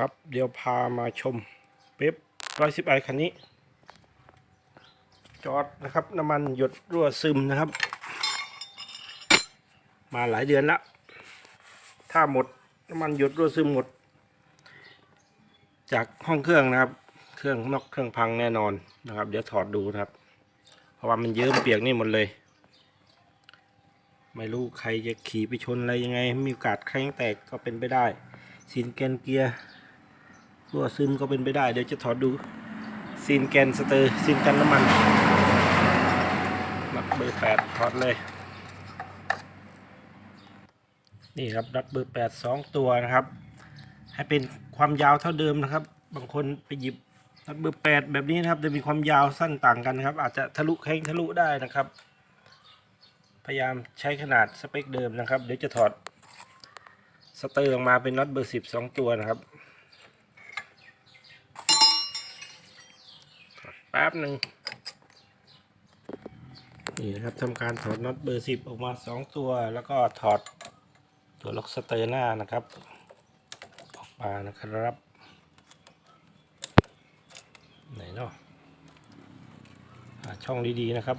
ครับ เดี๋ยวพามาชมเป๊ปร้อยสิบไอคันนี้ จอดนะครับน้ำมันหยดรั่วซึมนะครับ มาหลายเดือนละถ้าหมดน้ำมันหยดรั่วซึมหมด จากห้องเครื่องนะครับ เครื่องนอกเครื่องพังแน่นอนนะครับ เดี๋ยวถอดดูนะครับ เพราะว่ามันเยิ้มเปียกนี่หมดเลยไม่รู้ใครจะขี่ไปชนอะไรยังไง มีโอกาสแข้งแตกก็เป็นไปได้ซีนแกนเกียร์ รั่วซึมก็เป็นไปได้ เดี๋ยวจะถอดดูซีนแกนสเตอร์ซีนกันน้ำมันนับเบอร์แปดถอดเลย นี่ครับนับเบอร์แปดสองตัวนะครับ ให้เป็นความยาวเท่าเดิมนะครับ บางคนไปหยิบนับเบอร์แปดแบบนี้นะครับ จะมีความยาวสั้นต่างกันนะครับ อาจจะทะลุแข้งทะลุได้นะครับ พยายามใช้ขนาดสเปคเดิมนะครับ เดี๋ยวจะถอดสเตอร์ออกมาเป็นน็อตเบอร์สิบสองตัวนะครับถอด แป๊บหนึ่งนี่นะครับทำการถอดน็อตเบอร์สิบออกมาสองตัว แล้วก็ถอดตัวล็อกสเตอร์หน้านะครับ ออกมานะครับ ไหนเนาะช่องดีๆนะครับ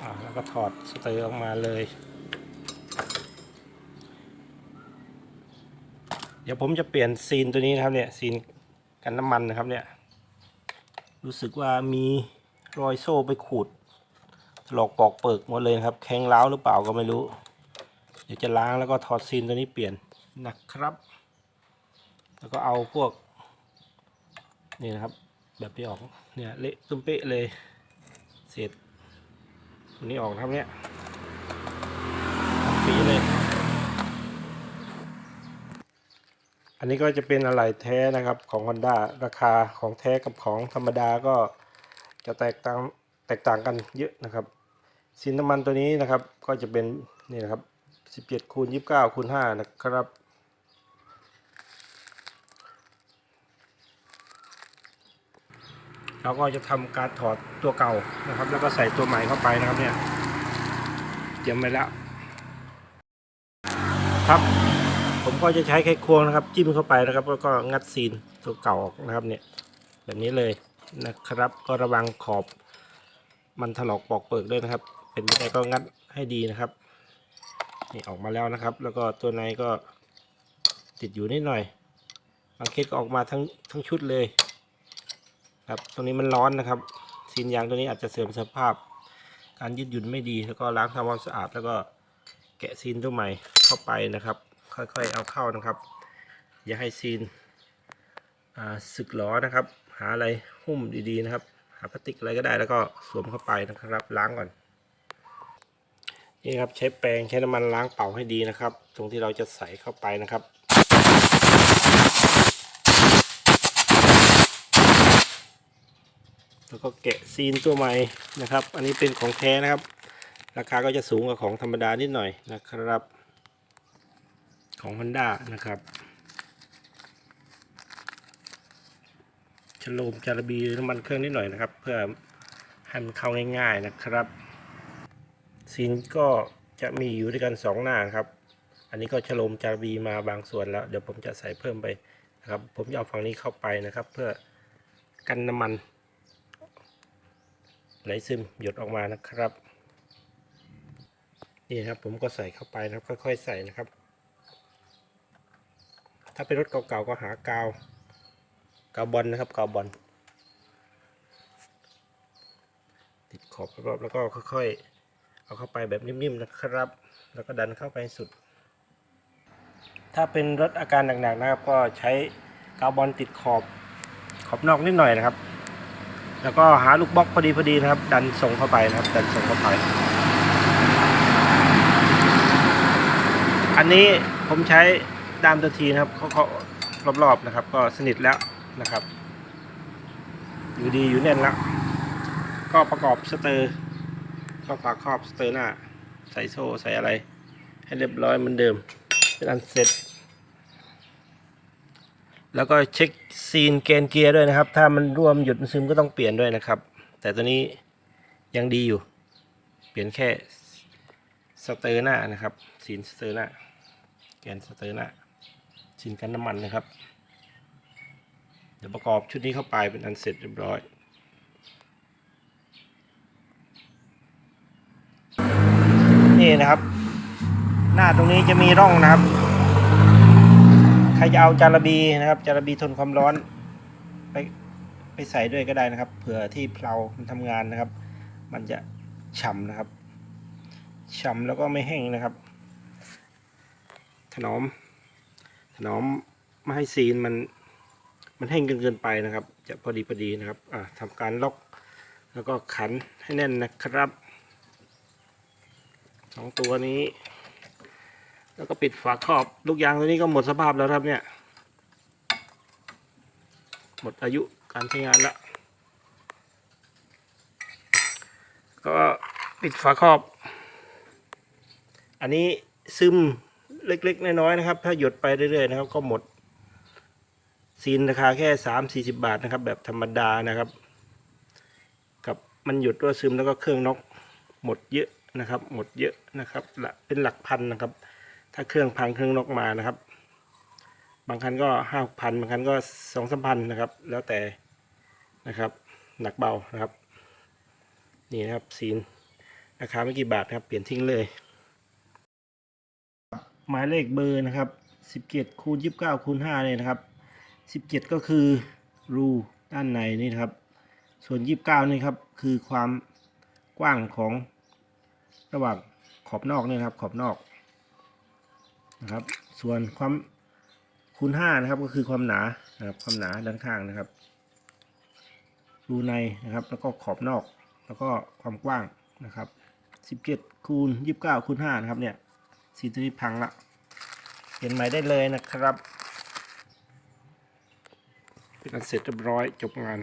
อ่าแล้วก็ถอดสเตอร์ออกมาเลย เดี๋ยวผมจะเปลี่ยนซีนตัวนี้นะครับเนี่ยซีนกันน้ำมันนะครับเนี่ย รู้สึกว่ามีรอยโซ่ไปขูดถลอกปอกเปิกหมดเลยครับ แข็งร้าวหรือเปล่าก็ไม่รู้ เดี๋ยวจะล้างแล้วก็ถอดซีนตัวนี้เปลี่ยนนะครับ แล้วก็เอาพวก นี่นะครับ แบบที่ออกเนี่ยเละตุ้มเป๊ะเลยเสร็จตัวนี้ออกครับเนี่ยสีเลย อันนี้ก็จะเป็นอะไหล่แท้นะครับของ Honda ราคาของแท้กับของธรรมดาก็จะแตกต่างแตกต่างกันเยอะนะครับสินน้ำมันตัวนี้นะครับก็จะเป็นนี่นะครับ17คูณ29คูณ5นะครับ เราก็จะทำการถอดตัวเก่านะครับ แล้วก็ใส่ตัวใหม่เข้าไปนะครับเนี่ยเตรียมไว้แล้วครับ ก็จะใช้ไขควงนะครับ จิ้มเข้าไปนะครับ แล้วก็งัดซีนตัวเก่าออกนะครับเนี่ยแบบนี้เลยนะครับ ก็ระวังขอบ มันถลอกปอกเปิกด้วยนะครับ เป็นไปได้ก็งัดให้ดีนะครับนี่ออกมาแล้วนะครับ แล้วก็ตัวในก็ติดอยู่นิดหน่อยบางเคสก็ออกมาทั้งทั้งชุดเลย ครับตรงนี้มันร้อนนะครับซีนยางตัวนี้อาจจะเสื่อมสภาพ การยืดหยุ่นไม่ดีแล้วก็ล้างทำความสะอาดแล้วก็แกะซีนตัวใหม่เข้าไปนะครับ ค่อยๆเอาเข้านะครับ อย่าให้ซีนสึกหลอนะครับ หาอะไรหุ้มดีๆนะครับ หาพลาสติกอะไรก็ได้แล้วก็สวมเข้าไปนะครับล้างก่อนนี่ครับใช้แปรงใช้น้ำมันล้างเป่าให้ดีนะครับ ตรงที่เราจะใส่เข้าไปนะครับแล้วก็แกะซีนตัวใหม่นะครับ อันนี้เป็นของแท้นะครับ ราคาก็จะสูงกว่าของธรรมดานิดหน่อยนะครับ ของ Honda นะครับฉโลมจารบีน้ำมันเครื่องนิดหน่อยนะครับ เพื่อให้มันเข้าง่าย ๆนะครับซีนก็จะมีอยู่ด้วยกันสองหน้าครับ อันนี้ก็ฉโลมจารบีมาบางส่วนแล้ว เดี๋ยวผมจะใส่เพิ่มไปนะครับ ผมจะเอาฝั่งนี้เข้าไปนะครับ เพื่อกันน้ำมันไหลซึมหยดออกมานะครับนี่ครับผมก็ใส่เข้าไปนะครับค่อยๆใส่นะครับ ถ้าเป็นรถเก่าๆก็หากาวกาวบอลนะครับกาวบอลติดขอบรอบๆแล้วก็ค่อยๆ เอาเข้าไปแบบนิ่มๆนะครับ แล้วก็ดันเข้าไปสุด ถ้าเป็นรถอาการหนักๆนะครับ ก็ใช้กาวบอลติดขอบขอบนอกนิดหน่อยนะครับ แล้วก็หาลูกบล็อกพอดีพอดีนะครับ ดันส่งเข้าไปนะครับ ดันส่งเข้าไป อันนี้ผมใช้ ดามตัวทีนะครับเขาเขารอบๆนะครับ ก็สนิทแล้วนะครับ อยู่ดีอยู่แน่นแล้ว ก็ประกอบสเตอร์ก็ฝาครอบสเตอร์หน้า ใส่โซ่ใส่อะไร ให้เรียบร้อยเหมือนเดิม เป็นอันเสร็จ แล้วก็เช็คซีนเกนเกียร์ด้วยนะครับ ถ้ามันร่วมหยุดมันซึมก็ต้องเปลี่ยนด้วยนะครับ แต่ตัวนี้ยังดีอยู่ เปลี่ยนแค่สเตอร์หน้านะครับซีนสเตอร์หน้าแกนสเตอร์หน้า เซีนกันน้ำมันนะครับ เดี๋ยวประกอบชุดนี้เข้าไปเป็นอันเสร็จเรียบร้อยนี่นะครับ หน้าตรงนี้จะมีร่องนะครับ ใครจะเอาจาระบีนะครับ จาระบีทนความร้อน ไปไปใส่ด้วยก็ได้นะครับ เผื่อที่เพลามันทำงานนะครับ มันจะฉ่ำนะครับฉ่ำแล้วก็ไม่แห้งนะครับ ถนอม ถนอมไม่ให้ซีนมัน มันแห้งเกินเกินไปนะครับ จะพอดีพอดีนะครับอ่าทำการล็อก แล้วก็ขันให้แน่นนะครับสองตัวนี้ แล้วก็ปิดฝาครอบลูกยางตัวนี้ก็หมดสภาพแล้วครับเนี่ย หมดอายุการใช้งานแล้วก็ปิดฝาครอบ อันนี้ซึม เล็ก ๆ น้อยๆนะครับ ถ้าหยดไปเรื่อยๆนะครับ ก็หมดซีนราคาแค่สามสี่สิบาทนะครับ แบบธรรมดานะครับ กับมันหยุดตัวซึมแล้วก็เครื่องน็อกหมดเยอะนะครับ หมดเยอะนะครับละเป็นหลักพันนะครับ ถ้าเครื่องพังเครื่องน็อกมานะครับ บางคันก็ห้าพันบางคันก็สองสามพันนะครับ แล้วแต่นะครับ หนักเบานะครับ นี่นะครับซีนราคาไม่กี่บาทนะครับ เปลี่ยนทิ้งเลย หมายเลขเบอร์นะครับสิบเจ็ดคูณยี่สิบเก้าคูณห้าเลยนะครับสิบเจ็ดก็คือรูด้านในนี่นครับ ส่วนยี่สิบเก้านี่ครับคือความกว้างของระหว่างขอบนอกเนี่ยนครับขอบนอกนะครับ ส่วนความคูณห้านะครับก็คือความหนานะครับความหนาด้านข้างนะครับ รูในนะครับแล้วก็ขอบนอก แล้วก็ความกว้างนะครับสิบเจ็ดคูณยี่สิบเก้าคูณห้านะครับเนี่ย สีตัวนี้พังละเปลี่ยนใหม่ได้เลยนะครับ เป็นอันเสร็จเรียบร้อยจบงาน